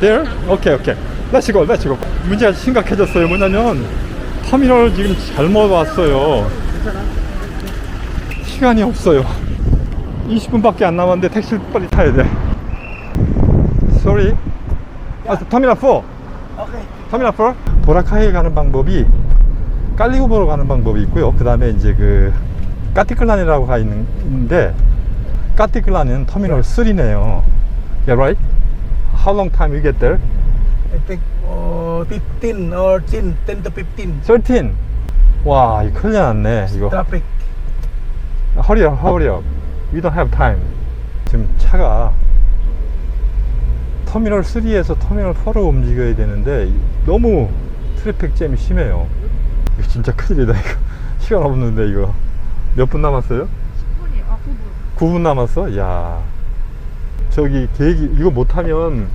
There? 오케이 오케이. Let's go, let's go. 문제가 심각해졌어요. 뭐냐면 터미널 지금 잘못 왔어요. 시간이 없어요. 20분밖에 안 남았는데 택시를 빨리 타야 돼. Sorry. 아, 터미널 4. 터미널 4. 보라카이에 가는 방법이 깔리고보로 가는 방법이 있고요. 그 다음에 이제 그 까티클란이라고 가 있는- 있는데 까티클란은 터미널 3네요. Yeah, right? How long time you get there? I think uh, 15 or 10, 10 to 15 13. 와, 이거 큰일 났네. 이거. traffic. Hurry up, hurry up. We don't have time. 지금 차가 터미널 3에서 터미널 4로 움직여야 되는데 너무 트래픽 잼이 심해요. 이거 진짜 큰일이다 이거. 시간 없는데 이거. 몇 분 남았어요? 10분이요. 아, 9분. 9분 남았어? 야. 저기 계획이 이거 못하면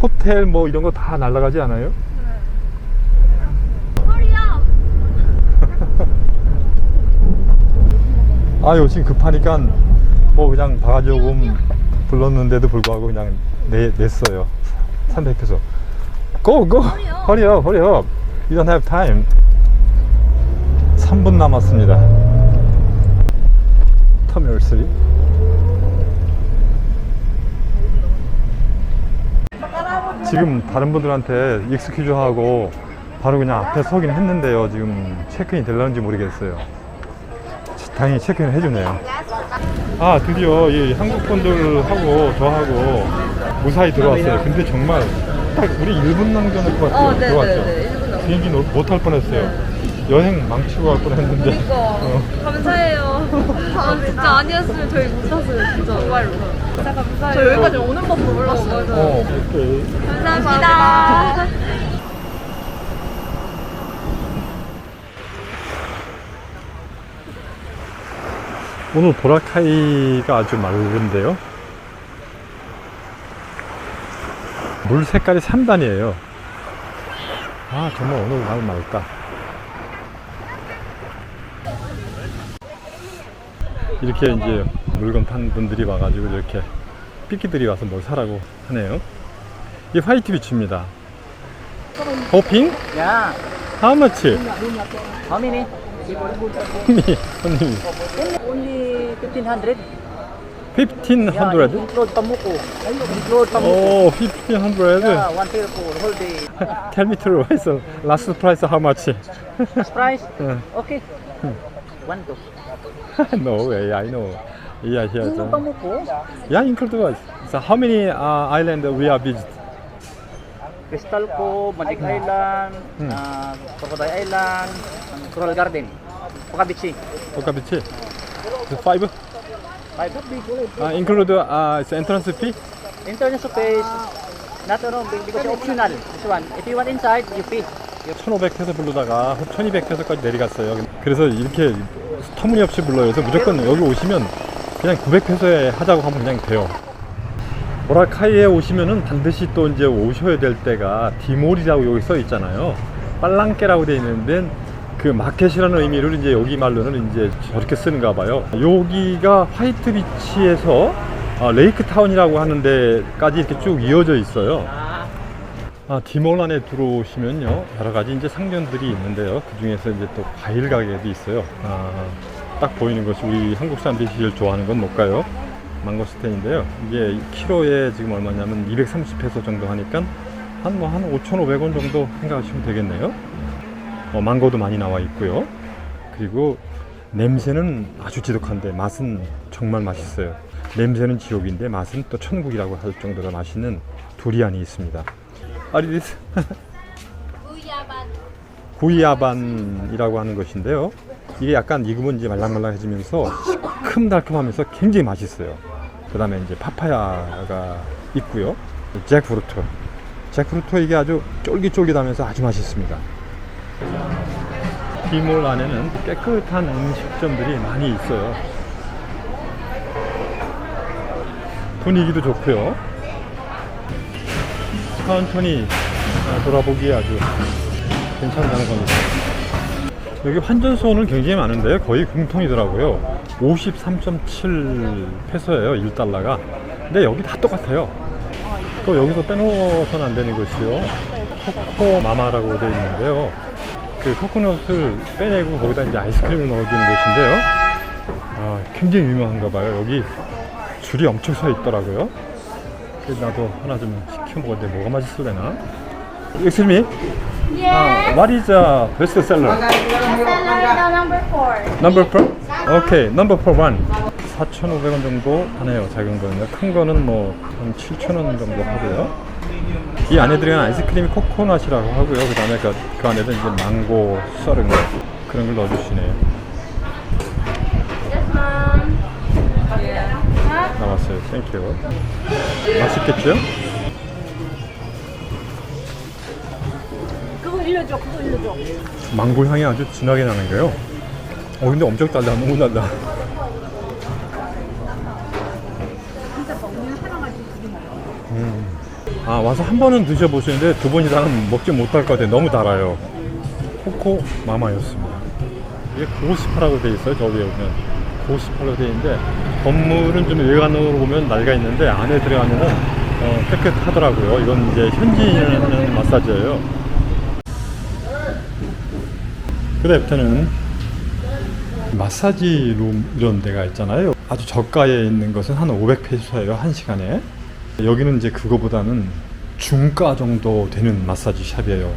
호텔 뭐 이런 거 다 날라가지 않아요? 아유 지금 급하니까 뭐 그냥 바가지 요금 불렀는데도 불구하고 그냥 내, 냈어요. 300페소 Go go Hurry up hurry up You don't have time. 3분 남았습니다. 터미널 3 지금 다른 분들한테 익스큐즈 하고 바로 그냥 앞에 서긴 했는데요 지금 체크인이 될런지 모르겠어요 당연히 체크인 해주네요. 아 드디어 이 한국 분들하고 저하고 무사히 들어왔어요. 근데 정말 딱 우리 1분 남겨놓고 어, 네, 들어왔죠. 네, 네. 1분 남겨. 비행기 못탈 뻔했어요. 여행 망치고 갈 뻔했는데. 그니까. 어. 감사해요. 아, 진짜 아니었으면 저희 못 탔어요. 진짜. 정말로. 저 여기까지 오는 법도 몰랐어요. 어, 오케이. 감사합니다. 오늘 보라카이가 아주 맑은데요. 물 색깔이 3단이에요. 아, 정말 오늘 날 맑다. 이렇게 이제 물건 파는 분들이 와가지고 이렇게 삐끼들이 와서 뭘 사라고 하네요. 이 화이트 비치입니다. 호핑? Yeah. How much? How many? 손님, 손님. Only 1500. 1500? Yeah, include pamuko. Include pamuko. 오, 1500? Yeah, one pair for whole day. Tell me true. So last price how much? Price? Uh, Okay. One two. no way. I know. Yeah, here. Include So. pamuko. Yeah, include us. So how many uh, island we are visit? Crystal Cove, Magic Island, Hmm. uh, Crocodile Island, and Coral Garden. Pakabichi. Oka beach. The five. Five. Uh, include uh, it's entrance fee. International space. Not no, because optional. This one. If you want inside, you pay. 1,500페소 부르다가 1,200페소까지 내려갔어요. 그래서 이렇게 터무니없이 불러요. 그래서 무조건 여기 오시면 그냥 900페소에 하자고 하면 그냥 돼요. 보라카이에 오시면은 반드시 또 이제 오셔야 될 때가 디몰이라고 여기 써 있잖아요. 빨랑깨라고 되어 있는데 그 마켓이라는 의미를 이제 여기 말로는 이제 저렇게 쓰는가 봐요. 여기가 화이트 비치에서 아, 레이크 타운이라고 하는 데까지 이렇게 쭉 이어져 있어요. 아, 디몰 안에 들어오시면요 여러 가지 이제 상점들이 있는데요 그 중에서 이제 또 과일 가게도 있어요 아, 딱 보이는 것이 우리 한국 사람들이 제일 좋아하는 건 뭘까요? 망고스텐인데요. 이게 키로에 지금 얼마냐면 230페소 정도 하니까 한뭐 한 5,500원 정도 생각하시면 되겠네요. 어, 망고도 많이 나와 있고요. 그리고 냄새는 아주 지독한데 맛은 정말 맛있어요. 냄새는 지옥인데 맛은 또 천국이라고 할 정도로 맛있는 두리안이 있습니다. 아리디스. 구이야반이라고 하는 것인데요. 이게 약간 익으면 이제 말랑말랑해지면서 시큼달큼하면서 굉장히 맛있어요. 그 다음에 이제 파파야가 있고요. 잭프루트. 잭프루트 이게 아주 쫄깃쫄깃하면서 아주 맛있습니다. 디몰 안에는 깨끗한 음식점들이 많이 있어요. 분위기도 좋고요. 천천히 아, 돌아보기에 아주 괜찮다는 겁니다. 여기 환전소는 굉장히 많은데요. 거의 공통이더라고요. 53.7 페소예요. 1달러가. 근데 여기 다 똑같아요. 또 여기서 빼놓아서는 안 되는 것이요. 코코 마마라고 되어 있는데요. 그 코코넛을 빼내고 거기다 이제 아이스크림을 넣어주는 곳인데요. 아, 굉장히 유명한가 봐요. 여기 줄이 엄청 서 있더라고요. 그래서 나도 하나 좀 시켜 먹었는데 뭐가 맛있을래나? Excuse me? Uh, what is a best seller? Number four. Number four? 오케이, number four one. 4,500원 정도 하네요. 작은 거는요. 큰 거는 뭐 한 7,000원 정도 하고요. 이 안에 들어간 아이스크림이 코코넛이라고 하고요. 그 다음에 그, 그 안에는 이제 망고 썰은 거 그런 걸 넣어주시네요. Yes. 나왔어요. 땡큐. 맛있겠죠? 일려줘, 그거 일려줘. 망고 향이 아주 진하게 나는 거예요. 어 근데 엄청 달다. 너무 달다. 음. 아 와서 한 번은 드셔보시는데 두 번 이상은 먹지 못할 것 같아요. 너무 달아요. 코코 마마였습니다. 이게 958라고 돼 있어요. 저 위에 보면 958라고 돼 있는데 건물은 좀 외관으로 보면 낡아 있는데 안에 들어가면은 어, 깨끗하더라고요. 이건 이제 현지인 하는 마사지예요. 그래프트는 마사지 룸 이런 데가 있잖아요. 아주 저가에 있는 것은 한 500페소예요. 한 시간에. 여기는 이제 그거보다는 중가 정도 되는 마사지 샵이에요.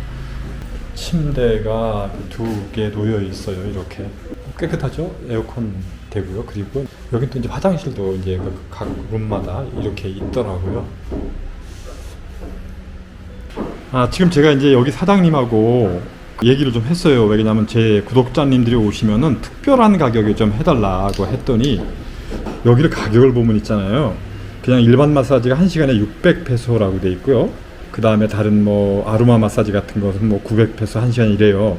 침대가 두 개 놓여 있어요. 이렇게 깨끗하죠? 에어컨 되고요. 그리고 여기 또 이제 화장실도 이제 그각 룸마다 이렇게 있더라고요. 아, 지금 제가 이제 여기 사장님하고 얘기를 좀 했어요. 왜냐면 제 구독자님들이 오시면은 특별한 가격에 좀 해달라고 했더니 여기를 가격을 보면 있잖아요. 그냥 일반 마사지가 1시간에 600페소라고 돼 있고요. 그 다음에 다른 뭐 아로마 마사지 같은 것은 뭐 900페소 1시간 이래요.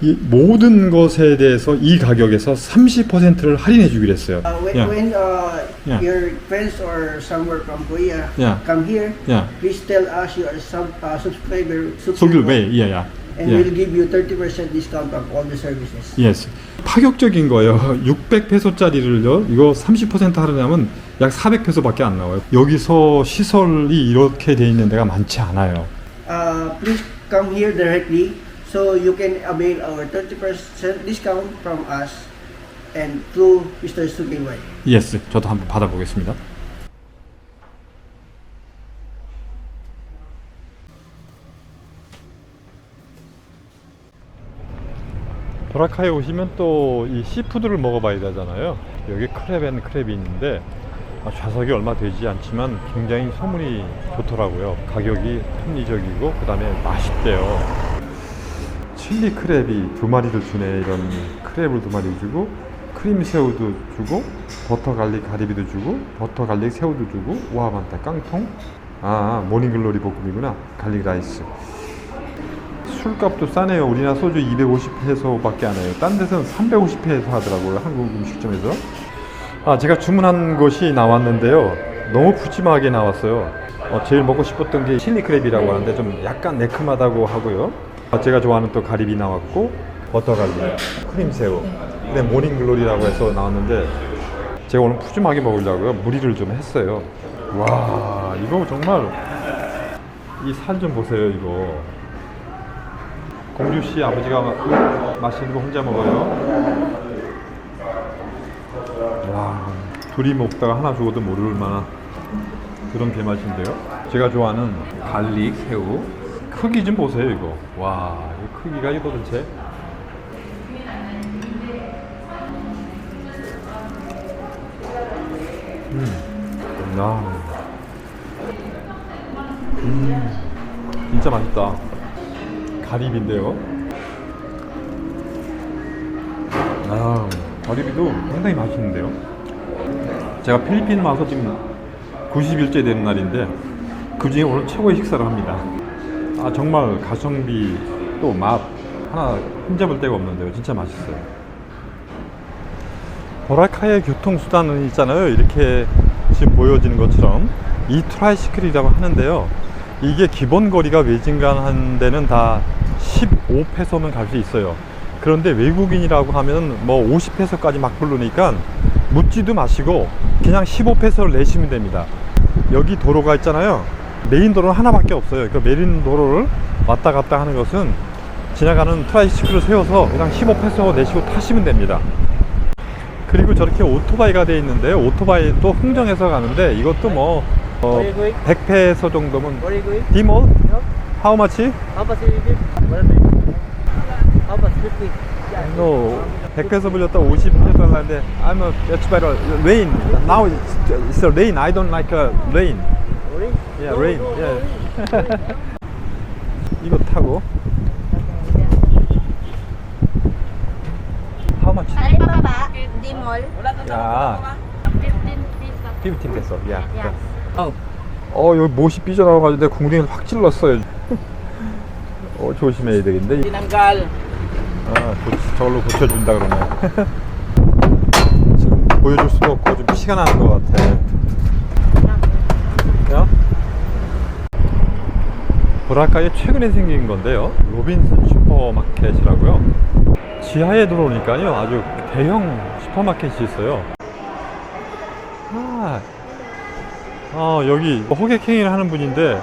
이 모든 것에 대해서 이 가격에서 30%를 할인해 주기로 했어요. Uh, when Yeah. when uh, Yeah. your friends or somewhere from Korea Yeah. come here, Yeah. please tell us you are sub uh, subscriber. 속일 왜? 예, 야. And we'll give you 30% discount on all the services. 예스. 파격적인 거예요. 600페소짜리를요. 이거 30% 할인하면 약 400페소밖에 안 나와요. 여기서 시설이 이렇게 돼 있는 데가 많지 않아요. Uh, please come here directly so you can avail our 30% discount from us and through Mr. Sugewai. 예스. 저도 한번 받아보겠습니다. 보라카에 오시면 또 이 시푸드를 먹어봐야 되잖아요. 여기 크랩 앤 크랩이 있는데 아, 좌석이 얼마 되지 않지만 굉장히 소문이 좋더라고요. 가격이 합리적이고 그 다음에 맛있대요. 칠리 크랩이 두 마리를 주네. 이런 크랩을 두 마리 주고 크림 새우도 주고 버터 갈릭 가리비도 주고 버터 갈릭 새우도 주고 와 많다 깡통 아 모닝글로리 볶음이구나 갈릭 라이스 술값도 싸네요. 우리나라 소주 250페소밖에 안 해요. 딴 데서는 350페소 하더라고요 한국 음식점에서. 아 제가 주문한 것이 나왔는데요. 너무 푸짐하게 나왔어요. 어, 제일 먹고 싶었던 게 칠리 크랩이라고 하는데 좀 약간 매큼하다고 하고요. 아, 제가 좋아하는 또 가리비 나왔고 버터 갈릭 크림 새우 근데 모닝글로리라고 해서 나왔는데 제가 오늘 푸짐하게 먹으려고요. 무리를 좀 했어요. 와 이거 정말 이 살 좀 보세요 이거 공주 씨 아버지가 마- 맛있는 거 혼자 먹어요 와 둘이 먹다가 하나 죽어도 모를 만한 그런 게맛인데요 제가 좋아하는 갈릭 새우 크기 좀 보세요 이거 와 이 크기가 이거 도대체 음. 야. 음. 진짜 맛있다. 가리비인데요. 아, 가리비도 상당히 맛있는데요. 제가 필리핀 와서 지금 90일째 되는 날인데 그 중에 오늘 최고의 식사를 합니다. 아 정말 가성비 또 맛 하나 흠잡을 데가 없는데요. 진짜 맛있어요. 보라카의 교통수단은 있잖아요. 이렇게 지금 보여지는 것처럼 이 트라이시클이라고 하는데요. 이게 기본 거리가 외진간 한 데는 다 15페소면 갈 수 있어요. 그런데 외국인이라고 하면 뭐 50페소까지 막 부르니까 묻지도 마시고 그냥 15페소를 내시면 됩니다. 여기 도로가 있잖아요. 메인 도로는 하나밖에 없어요. 그 메인 도로를 왔다 갔다 하는 것은 지나가는 트라이시클을 세워서 그냥 15페소 내시고 타시면 됩니다. 그리고 저렇게 오토바이가 돼 있는데 오토바이도 흥정해서 가는데 이것도 뭐 어, 100페소 정도면? 디몰? How much? How? What is it? How about 50? Yeah. No, 100페소 빌렸다 50달러인데 I'm a that's better rain now it's, it's a rain I don't like a rain Orange? yeah No, rain no, no, yeah 이거 타고 How much? Ay, pababa. D-mall. 야 15 페소 yeah Yeah. Oh. 어 여기 못이 삐져나와가지고 내 궁둥이를 확 찔렀어요 어 조심해야 되겠는데 Tinanggal. 아, 고- 저걸로 고쳐준다 그러네. 지금 보여줄 수도 없고 좀 피가 나는 것 같아. 야? 보라카에 최근에 생긴 건데요. 로빈슨 슈퍼마켓이라고요. 지하에 들어오니까요. 아주 대형 슈퍼마켓이 있어요. 아, 아 여기 호객행위를 하는 분인데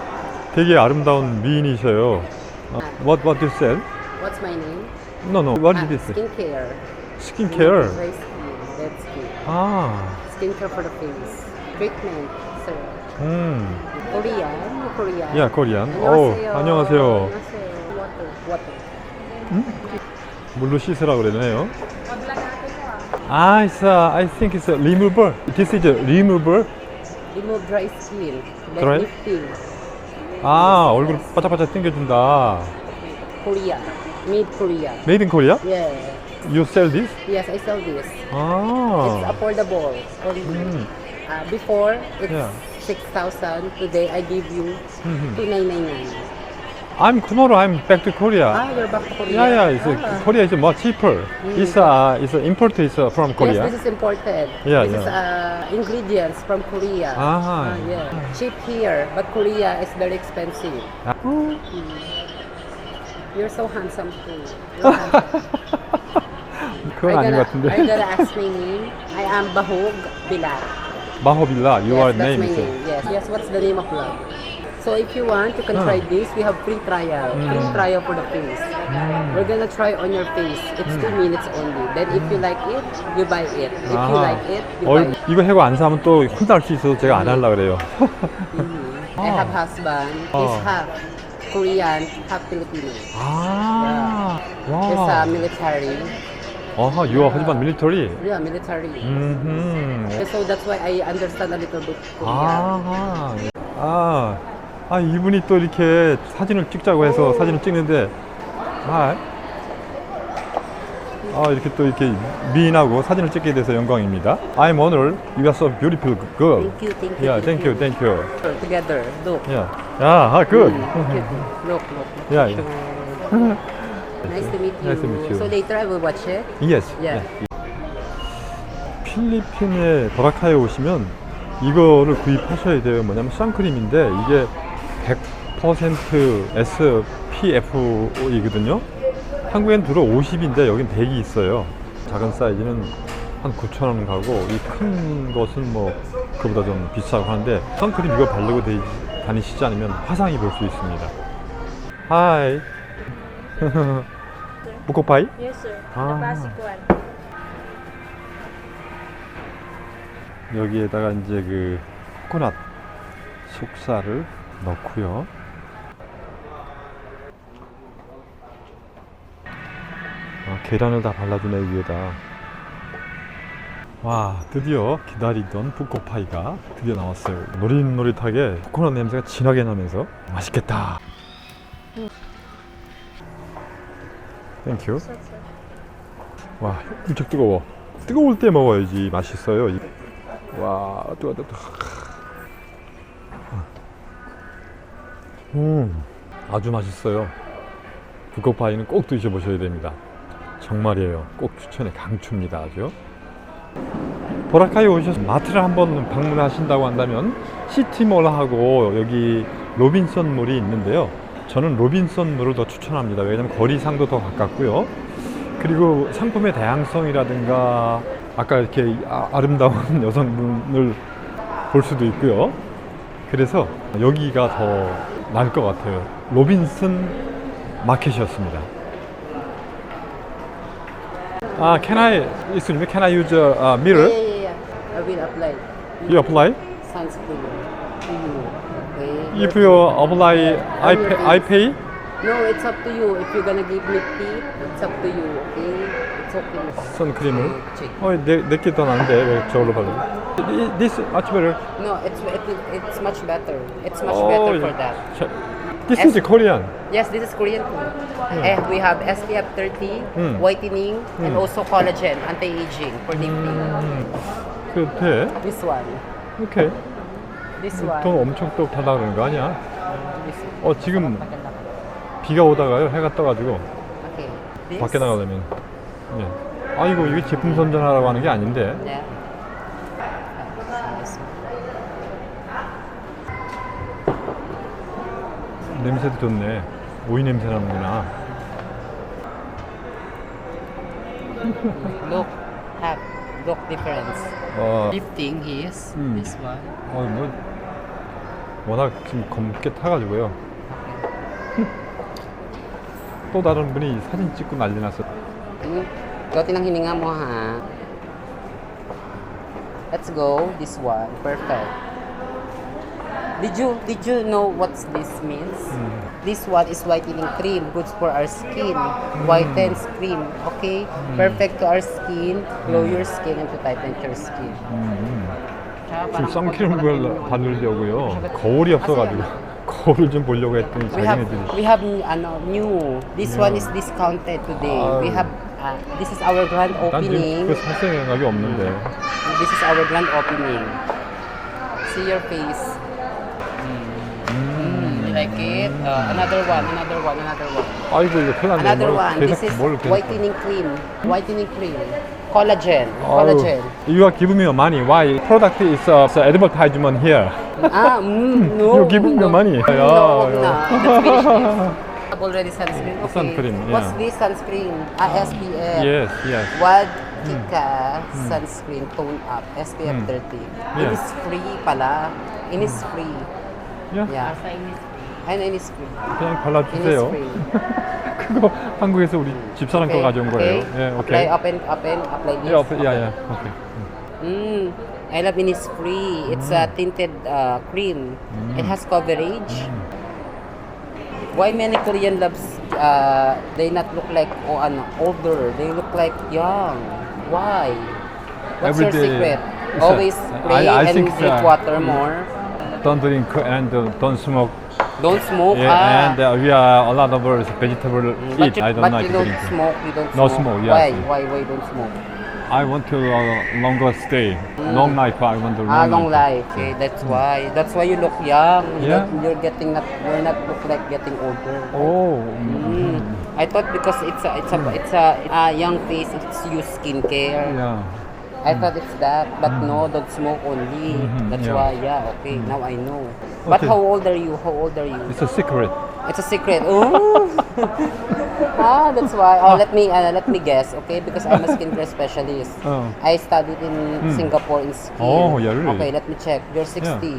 되게 아름다운 미인이셔요. 어, what what do you sell? What's my name? No, no. What Ah, is this? skincare. Skincare. Dry skin. Dead skin. 아, Skincare for the face. Treatment, sir. 음, Korean? Korean. 야, 코리안. 오, 안녕하세요. 안녕하세요. 안녕하세요. Water. Water. 물로 씻으라 그러네요. 아, it's a, I think it's a remover. This is a remover. Remove dry skin. Dry? lifting. 아, 얼굴 바짝바짝 당겨준다. Korea. Made Korea. Made in Korea? Yeah. You sell this? Yes, I sell this. It's 아, affordable. Only. 음, Uh, before, it's Yeah. 6,000. Today, I give you 음. 2,999. I'm tomorrow. I'm back to Korea. Ah, you're back to Korea. Yeah, yeah. It's Ah. a, Korea is more cheaper. It's a, it's a import is uh, from Yes, Korea. this is imported. Yeah, this is yeah. uh, ingredients from Korea. Ah. Ah, yeah. Cheap here, but Korea is very expensive. Ah. Mm. You're so handsome too. You're handsome. 그건 Are 아닌 you 것 gonna- Are you 같은데. gonna ask my name? I am Bahog Bilar. 마호빌라, your yes, that's name my is. name. Yes, yes. What's the name of love? So if you want, you can Ah. try this. We have free trial. Free Mm. trial for the face. We're gonna try on your face. It's two Mm. minutes only. Then if you like it, you buy it. If you 아하. like it, you 어, buy it. 이거 해고 안 사면 또 혼날 수 있어서 제가 안 하려고 그래요. Mhm. I have husband. He's Oh. half Korean, half Filipino. 아, He's a 와. military. 아하, are husband military. Yeah, military. 음. So that's why I understand a little bit Korean. 아하. 아, 아 이분이 또 이렇게 사진을 찍자고 해서 사진을 찍는데, 아, 아 이렇게 또 이렇게 미인하고 사진을 찍게 돼서 영광입니다. I'm honored. You are so beautiful girl. Thank you, thank you. Yeah, thank you, thank you. Together, look. Yeah. 야, 아, good. Mm, look, look. Yeah, yeah. Nice to meet you. Nice to meet you. So later I will watch it. Yes. Yeah. 필리핀의 보라카이에 오시면 이거를 구입하셔야 돼요. 뭐냐면 선크림인데 이게 100% SPF이거든요. 한국엔 들어 50인데 여긴 100이 있어요. 작은 사이즈는 한 9,000원 가고 이 큰 것은 뭐 그보다 좀 비싸고 하는데 선크림 이거 바르고 다- 다니시지 않으면 화상 입을 수 있습니다. 하이. 무코파이? Yes, sir. Basic one. 여기에다가 이제 그 코코넛 속살을 넣고요. 아, 계란을 다 발라주네 위에다. 와 드디어 기다리던 북코파이가 드디어 나왔어요. 노릿노릿하게 코코넛 냄새가 진하게 나면서 맛있겠다. 땡큐. 와 엄청 뜨거워. 뜨거울 때 먹어야지 맛있어요. 이- 와, 뜨거, 뜨거. 음, 아주 맛있어요. 북극파이는 꼭 드셔보셔야 됩니다. 정말이에요. 꼭 추천해 강추입니다. 아주. 보라카이 오셔서 마트를 한번 방문하신다고 한다면 시티몰하고 여기 로빈선몰이 있는데요. 저는 로빈선몰을 더 추천합니다. 왜냐하면 거리상도 더 가깝고요. 그리고 상품의 다양성이라든가 아까 이렇게 아, 아름다운 여성분을 볼 수도 있고요. 그래서 여기가 더 나을 것 같아요. 로빈슨 마켓이었습니다. 아, can I, excuse me, can I use a uh, mirror? Yeah, yeah, yeah. I will apply You apply? sunscreen to you. Okay. If you apply, I pay, I pay? No, it's up to you. If you're gonna give me tea, it's up to you. Okay. It's okay. 선크림을. Check. 어, 내, 내게 더 나은데 왜 저걸로 발라? This much better. No, it's it, it's much better. It's much Oh, better yeah. for that. 자, This is Korean. Yes, this is Korean too. Eh, we have SPF 30, Mm. whitening, and also collagen, anti-aging for lifting. 그 돼? This one, 오케이. this 돈 one, 엄청 또 달라 그러는 거 아니야? this 어 지금 비가 오다가요 해가 떠가지고 Okay. This. 밖에 나가려면 예. 아이고 이게 제품 선전하라고 하는 게 아닌데 Yeah. This one. 냄새도 좋네 오이 냄새 나는구나 Look, have look difference. 어, Lifting is Mm. this one. 어, 뭐 워낙 지금 검게 타가지고요 또 다른 분이 사진 찍고 난리 났어 Hmm? Gawin ng hininga mo ha. Let's go. This one. Perfect. Did you did you know what this means? This one is whitening cream, good for our skin. Whitens cream, okay? Perfect to our skin, glow your skin and to tighten your skin. 지금 선크림 을 바르려고요 거울이 없어가지고 거울을 좀 보려고 했더니 We have 자기네들이 we have ano, new. This one is discounted today. We Ah. have uh, this is our grand 난 지금 opening. 그거 살 생각이 없는데 This is our grand opening. See your face. Mm, you like it? Uh, another one, another one, another one. 아이고 이거 큰일 났네 Another 뭘 one. 계속 This is 뭘 계속 whitening cream. Whitening cream. Collagen. 아유, Collagen. You are giving me money. Why? Product is uh, so advertisement here. ah, mm, no. You're giving me no. money. No, Yeah, no. yeah. Let's finish this. Have already sunscreen. Okay. Sunscreen, What's yeah. this sunscreen? Ah, SPF. Yes, yes. Wad Kika sunscreen tone up SPF Mm. 30. Yeah. It is free pala. It is free. Yeah. Yeah. And it is free. 그냥 It is 발라주세요. free. 그거 한국에서 우리 집사람 거 가져온 거예요. 예, Apply, 오케이. open, open, apply this. 예, 오케이. 야, 야, 오케이. Mm. I love Innisfree. It's a tinted uh, cream. It has coverage. Why many Korean loves uh, they not look like oh, ano, older? They look like young. Why? What's Every your day. secret? It's a- Always pray I- I and think drink so. water more. Don't drink and uh, don't smoke. don't smoke. Yeah, ah. and uh, we are a lot of us vegetable Mm, eat. but you, I don't but like you don't smoke. You don't No smoke. yes. Why? Why? Why don't smoke? I want to uh, longer stay. Long life. I want to long, Mm. Ah, long life. Okay, that's why. That's why you look young. Yeah. You're, you're getting not. You're not look like getting older. Oh. Mm. I thought because it's a it's a it's a, a young face, it's use skincare. Yeah. I thought it's that, but no, don't smoke only. Mhm, That's yeah. why, yeah, okay, now I know. But Okay. how old are you? How old are you? It's a secret. It's a secret. Oh. ah, that's why. Oh, let me uh, let me guess, okay? Because I'm a skincare specialist. Oh. I studied in Mm. Singapore in skin. Oh, yeah, really? Okay, let me check. You're 60.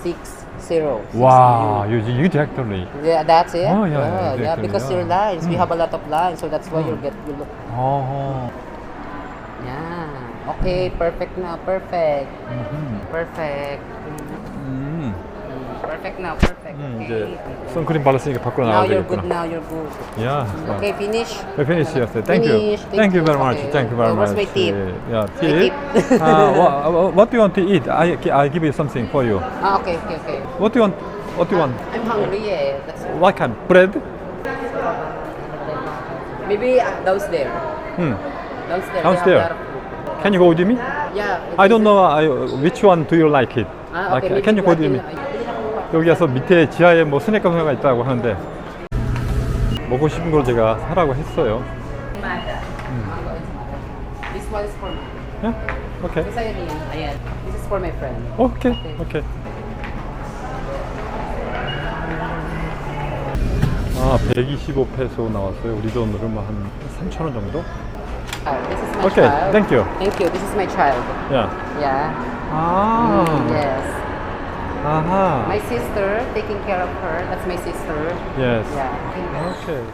Six zero. Wow, you you exactly. Yeah, that's it. Oh, yeah, yeah, exactly, yeah, because yeah. your lines, we Mm. have a lot of lines, so that's why you get you look. Oh. Yeah. Okay, perfect now. Perfect. 음. Perfect. 음. Mm, Perfect now. Perfect. 음, Okay. 이제 선크림 발랐으니까 밖으로 Now 나가야 you're good. 되겠구나. Now you're good. Yeah. Okay, finish. We finish yes. Thank you. Finish. Thank you very much. Okay. Thank you very Uh, much. what's my tip? Yeah, My tip. tip. uh, what, what do you want to eat? I I give you something for you. Ah, okay, okay, okay. What do you want? What do you want? I'm hungry. Eh. That's What kind? Bread? maybe uh, downstairs. Hmm. Downstairs. Downstairs. Can you go with me? Yeah. I don't know I, which one do you like it. Ah, okay. Maybe can you go with me? 여기 와서 밑에 지하에 뭐 스낵 카페가 있다고 하는데 먹고 싶은 걸 제가 사라고 했어요. This one is for me. Yeah? Okay. This I mean, ayan. This is for my friend. 오케이. 오케이. 아, 125페소 나왔어요. 우리 돈으로 뭐한 3,000원 정도? Uh, this is my Okay, child. thank you. Thank you. This is my child. 야. Yeah. 아. Mm, yes. 아하. My sister taking care of her. That's my sister. Yes. Yeah. 오케이.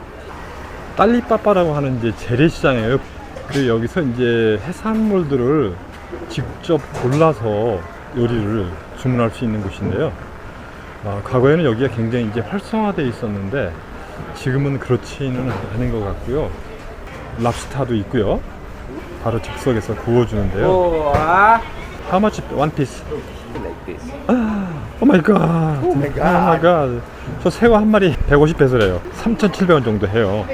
딸리빠빠라고 하는 이제 재래시장이에요. 그 여기서 이제 해산물들을 직접 골라서 요리를 주문할 수 있는 곳인데요. 아, 과거에는 여기가 굉장히 이제 활성화되어 있었는데 지금은 그렇지는 않은 것 같고요. 랍스타도 있고요. 바로 즉석에서 구워주는데요. Oh, ah. How much one piece? like this. 오 마이 갓. 오 마이 갓. 저 새우 한 마리 150페소래요. 3,700원 정도 해요.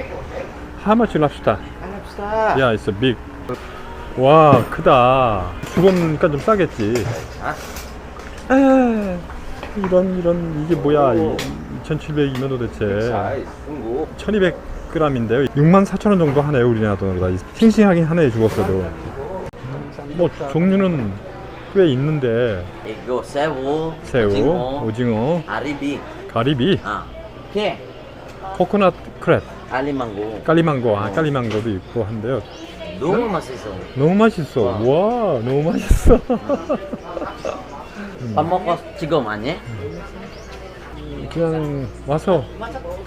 How much lobster? Lobster. Yeah, it's a big. 와, 크다. 죽었으니까 좀 싸겠지. 에 이런 이런 이게 뭐야? 2,700이면 도대체 Size. 승 부. 1,200g인데요. 64,000원 정도 하네요, 우리나라 돈으로. 다. 싱싱하긴 하네, 죽었어도. 뭐 종류는 꽤 있는데 이거 새우. 새우, 오징어, 오징어, 아리비. 가리비, 아. 게. 코코넛 크랩, 알리망고. 깔리망고, 아 깔리망고도 있고 한데요. 너무 맛있어. 너무 맛있어. 와, 너무 맛있어. 밥 먹고 지금 아니? 그냥 와서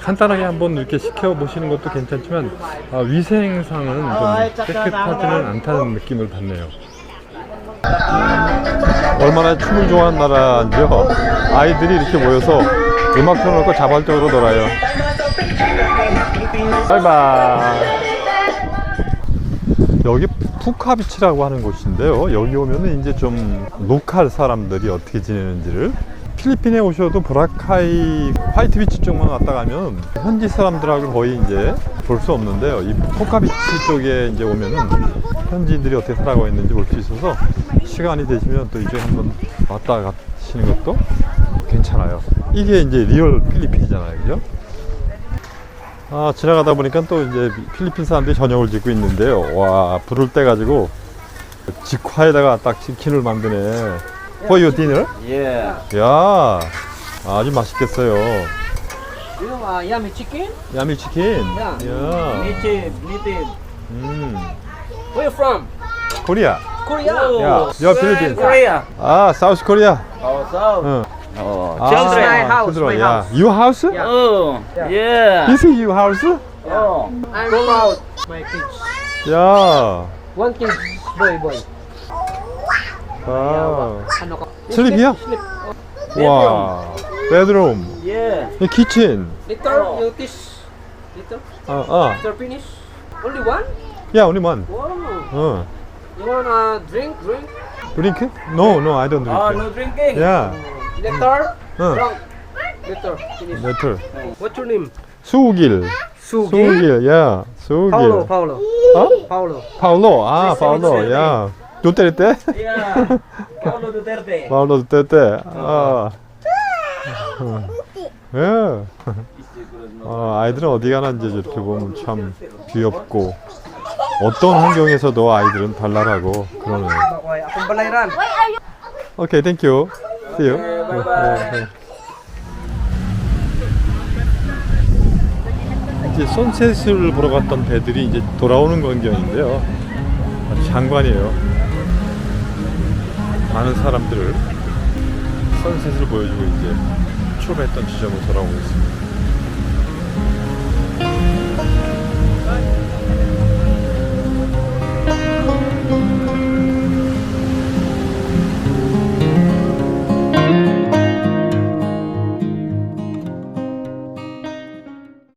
간단하게 한번 이렇게 시켜 보시는 것도 괜찮지만 아, 위생상은 좀 깨끗하지는 않다는 느낌을 받네요. 얼마나 춤을 좋아하는 나라인지요. 아이들이 이렇게 모여서 음악 틀어놓고 자발적으로 놀아요. 바이바이. 여기 푸카비치라고 하는 곳인데요. 여기 오면은 이제 좀 로컬 사람들이 어떻게 지내는지를 필리핀에 오셔도 보라카이 화이트 비치 쪽만 왔다 가면 현지 사람들하고 거의 이제 볼 수 없는데요. 이 푸카비치 쪽에 이제 오면은 현지인들이 어떻게 살아가고 있는지 볼 수 있어서 시간이 되시면 또 이쪽에 한번 왔다 가시는 것도 괜찮아요. 이게 이제 리얼 필리핀이잖아요. 그죠? 아, 지나가다 보니까 또 이제 필리핀 사람들이 저녁을 짓고 있는데요. 와, 불을 떼 가지고 직화에다가 딱 치킨을 만드네. For your dinner? 예. 야, 아주 맛있겠어요. You know, uh, yummy chicken? 야미 치킨. 야, Native, native. 음, Where you from? 코리아. Korea. 야, 여 필리핀. Korea. 아, 사우스 코리아. 어서. 응. 어. 아, Children. My house, children, my 야. house. You house? 어. 예. This is your house? 어. I'm proud. My kids. 야, One kid, boy, boy. 아? 슬립이야? 와, 베드룸. 예. 키친. Liter, you this. Liter, 아, 아. liter finish. Only one? 야, only one. Wow. 어. You wanna drink, drink? 드링크? No, no, I don't drink. 아, no drinking. 야, Liter, 응. drunk. Liter, finish. 네틀. What's your name? 수길. 수길, 야, 수길. Paulo, Paulo. 어? Paulo. 파울로, 아, 파울로, 야. 두테르테? 예. Paulo Duterte. 파울로 두테르테. 아. 예. 어, 아이들은 어디 가나 이제 이렇게 보면 참 귀엽고 어떤 환경에서도 아이들은 발랄하고 그러네요. Balayran. 오케이, 땡큐. See you. 네, 네. 이제 선셋을 보러 갔던 배들이 이제 돌아오는 광경인데요. 장관이에요. 많은 사람들을 선셋을 보여주고 이제 출발했던 지점으로 돌아오고 있습니다.